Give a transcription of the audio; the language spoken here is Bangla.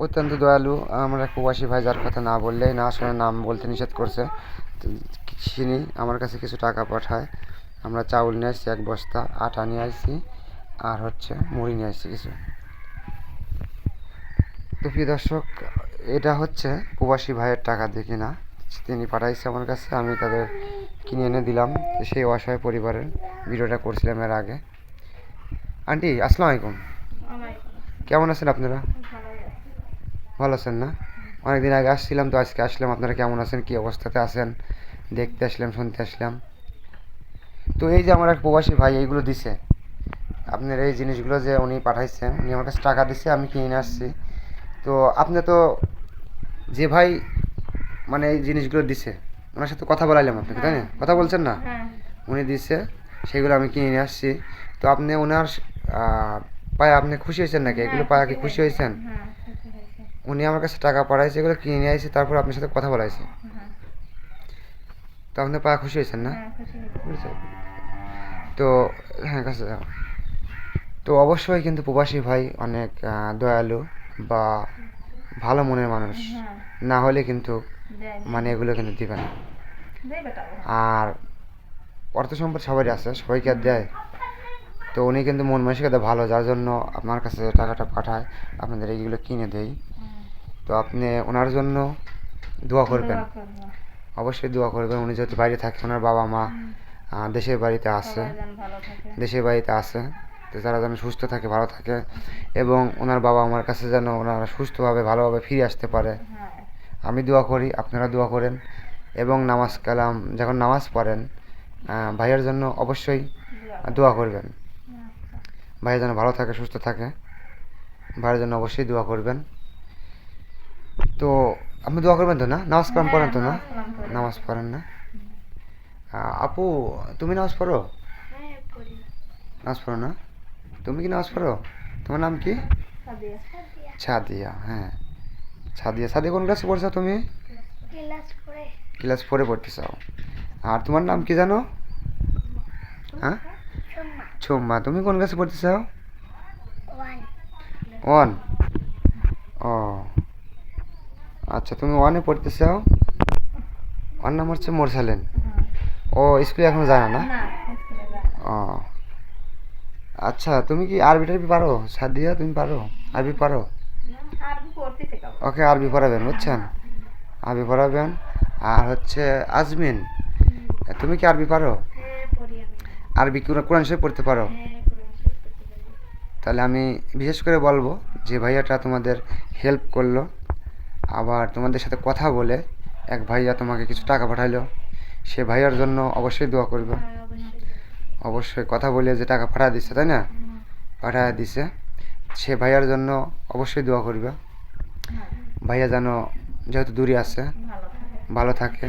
অত্যন্ত দয়ালু আমার প্রবাসী ভাই যার কথা না বললেই না আসলে নাম বলতে নিষেধ করছে। চিনি আমার কাছে কিছু টাকা পাঠায়। আমরা চাউল নিয়ে আসছি এক বস্তা আটা নিয়ে আসছি আর হচ্ছে মুড়ি নিয়ে আসছি কিছু। তো প্রিয় দর্শক এটা হচ্ছে প্রবাসী ভাইয়ের টাকা দেখি না তিনি পাঠাইছে আমার কাছে আমি তাদের কিনে এনে দিলাম। সেই অসহায় পরিবারের ভিডিওটা করছিলাম এর আগে। আন্টি আসসালামু আলাইকুম। কেমন আছেন আপনারা? ভালো আছেন না? অনেকদিন আগে আসছিলাম তো আজকে আসলাম। আপনারা কেমন আছেন? কী অবস্থাতে আছেন? দেখতে আসলাম শুনতে আসলাম। তো এই যে আমার এক প্রবাসী ভাই এইগুলো দিছে। আপনার এই জিনিসগুলো যে উনি পাঠাইছেন উনি আমার কাছে টাকা দিছে আমি কিনে নিয়ে আসছি। তো আপনি তো যে ভাই মানে এই জিনিসগুলো দিছে ওনার সাথে কথা বলাইলাম আপনাকে তাই না? কথা বলছেন না? হ্যাঁ। উনি দিছে সেগুলো আমি কিনে নিয়ে আসছি। তো আপনি ওনার পায়ে আপনি খুশি হয়েছেন নাকি? এগুলো পায়ে কি খুশি হয়েছেন? হ্যাঁ উনি আমার কাছে টাকা পাঠাইছে এগুলো কিনে নিয়ে আসছে তারপর আপনার সাথে কথা বলাইছে। তো আপনি পায়ে খুশি হয়েছেন না? হ্যাঁ? তো হ্যাঁ কাছে যাও। তো অবশ্যই কিন্তু প্রবাসী ভাই অনেক দয়ালু বা ভালো মনের মানুষ। হ্যাঁ। না হলে কিন্তু মানে এগুলো কিন্তু দিবে না। দেয়। আর অর্থ সম্পদ সবারই আছে সবাইকে আর দেয়। তো উনি কিন্তু মন মানসিকতা ভালো যার জন্য আপনার কাছে টাকাটা পাঠায় আপনাদের এইগুলো কিনে হুম। তো আপনি ওনার জন্য দোয়া করবেন। অবশ্যই দোয়া করবেন। উনি যেহেতু বাইরে থাকে ওনার বাবা মা দেশের বাড়িতে আছে। দেশের বাড়িতে আছে। তো তারা যেন সুস্থ থাকে ভালো থাকে। এবং ওনার বাবা আমার কাছে যেন ওনারা সুস্থভাবে ভালোভাবে ফিরে আসতে পারে। হ্যাঁ। আমি দোয়া করি আপনারা দোয়া করেন। এবং নামাজ কালাম যখন নামাজ পড়েন ভাইয়ের জন্য অবশ্যই দোয়া করবেন। হ্যাঁ। ভাইয়ের যেন ভালো থাকে সুস্থ থাকে। ভাইয়ের জন্য অবশ্যই দোয়া করবেন। তো আপনি দোয়া করবেন তো না? নামাজ কালাম পড়েন তো না? নামাজ পড়েন না? আপু তুমি নামাজ পড়ো? হ্যাঁ নামাজ পড়ো না? তুমি কি নামাজ পড়ো? তোমার নাম কি? ছাদিয়া হ্যাঁ। ছাদিয়া ছাদিয়া কোন ক্লাসে পড়ছো তুমি? ক্লাস ফোরে। পড়তে চাও আর তোমার নাম কি জানো? হ্যাঁ? সোমা ছোম্মা তুমি কোন ক্লাসে পড়তে চাও ওয়ান। ও আচ্ছা তুমি ওয়ানে পড়তে চাও ওয়ান নাম হচ্ছে মোরসালেন। ও স্কুলে এখনও যায় না ও। আচ্ছা তুমি কি আরবি টারবি পারো? সাদিয়া তুমি পারো? আরবি পারো? ওকে আরবি পড়াবেন বুঝছেন? আরবি পড়াবেন। আর হচ্ছে আজমিন। তুমি কি আরবি পারো? হ্যাঁ আরবি হ্যাঁ কোরআন শরীফ পড়তে পারি। তাহলে আমি বিশেষ করে বলব যে ভাইয়াটা তোমাদের হেল্প করল। আবার তোমাদের সাথে কথা বলে এক ভাইয়া তোমাকে কিছু টাকা পাঠাইলো সে ভাইয়ার জন্য অবশ্যই দোয়া করবে। হ্যাঁ অবশ্যই। কথা বলে যে টাকা পাঠা দিচ্ছে তাই না? হুম। পাঠা দিছে। সে ভাইয়ার জন্য অবশ্যই দোয়া করবে। হ্যাঁ। ভাইয়া যেন যেহেতু দূরে আছে ভালো থাকে।